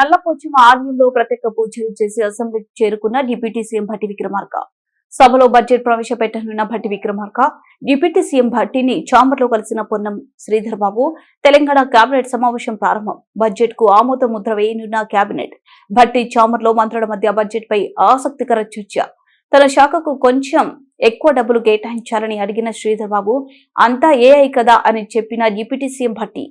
నల్లపోచమ్మ ఆలయంలో ప్రత్యేక పూజలు చేసి అసెంబ్లీకి చేరుకున్న డిప్యూటీ సీఎం భట్టి విక్రమార్క. సభలో బడ్జెట్ ప్రవేశపెట్టనున్న భట్టి విక్రమార్క డిప్యూటీ సీఎం భట్టిని చాంబర్లో కలిసిన పొన్నం శ్రీధర్ బాబు తెలంగాణ కేబినెట్ సమావేశం ప్రారంభం. బడ్జెట్కు ఆమోద ముద్ర వేయనున్న కేబినెట్ భట్టి చాంబర్లో మంత్రుల మధ్య బడ్జెట్ పై ఆసక్తికర చర్చ. తన శాఖకు కొంచెం ఎక్కువ డబ్బులు కేటాయించాలని అడిగిన శ్రీధర్ బాబు అంతా ఏఐ కదా అని చెప్పిన డిప్యూటీ సీఎం భట్టి